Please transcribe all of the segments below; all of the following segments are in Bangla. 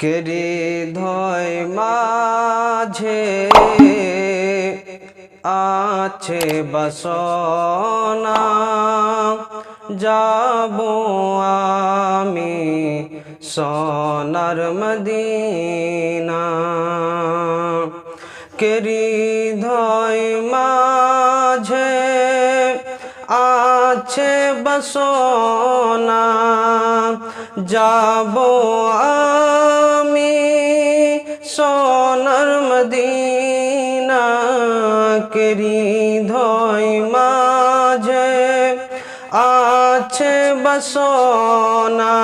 কেরি ধয় মাঝে আছে বসনা যাব আমি সোনার মদিনা। কেরি ধয় মাঝে আছে বসনা যাব আমি সোনার মদিনা কেরি ধয় মাঝে আছে বসনা।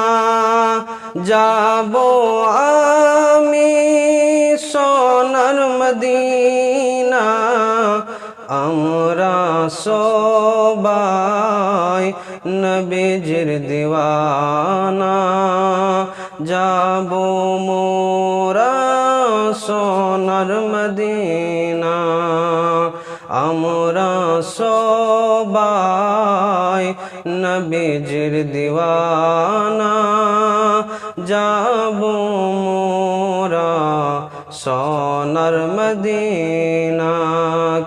যাব আমি সোনার মদিনা। আমরা সবাই নবীজির দিওয়ানা। যাব মোরা সোনার মদিনা। আমরা সবাই নবীজির দিওয়ানা। যাব মোরা সোনার মদিনা।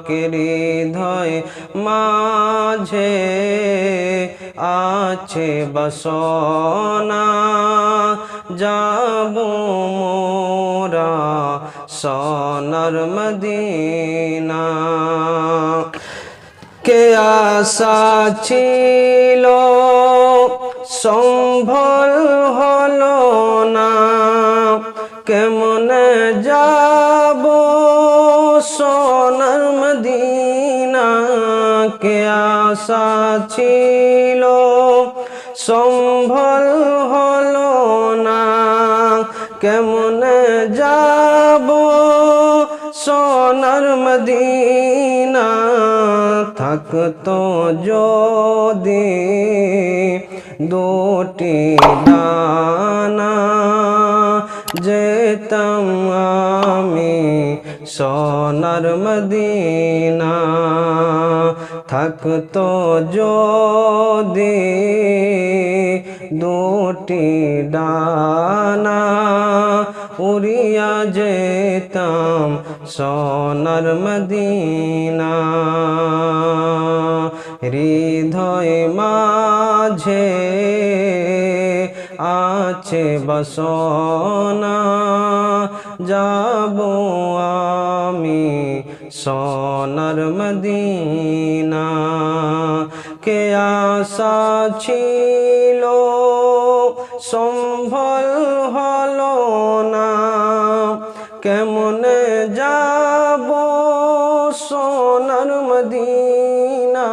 কিরি ধয় মাঝে আছে বসনা, যাব মোরা সোনার মদিনা। কে আশা ছিল, সম্ভল হলো না। কেমনে যাব সোনার মদিনা? কে আশা ছিল সম্ভল হলো না। কেমন যাব সোনার মদিনা? থাকতো যদি দুটি দানা যেতাম আমি সোনার মদিনা। থাকতো যদি দুটি ডানা উড়িয়া যেতাম সোনার মদিনা। হৃদয় মাঝে আছে বসনা, যাব আমি সোনার মদিনা। কে আশা ছিল, সম্ভল হলো না। কেমনে যাব সোনার মদিনা?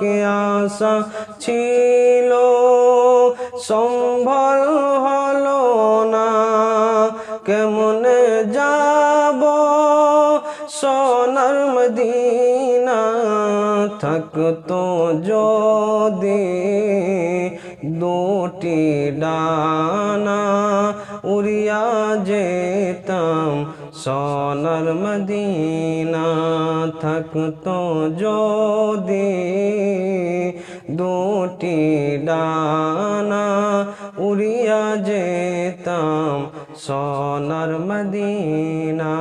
কে আশা ছিল সম্ভল হলো না, কেমনে যাব? সোনার মদিনা থাকতো যদি দুটি ডানা উড়িয়া যেতাম। সোনার মদিনা থাকতো যদি দুটি ডানা উড়িয়া যেতাম সোনার মদিনা।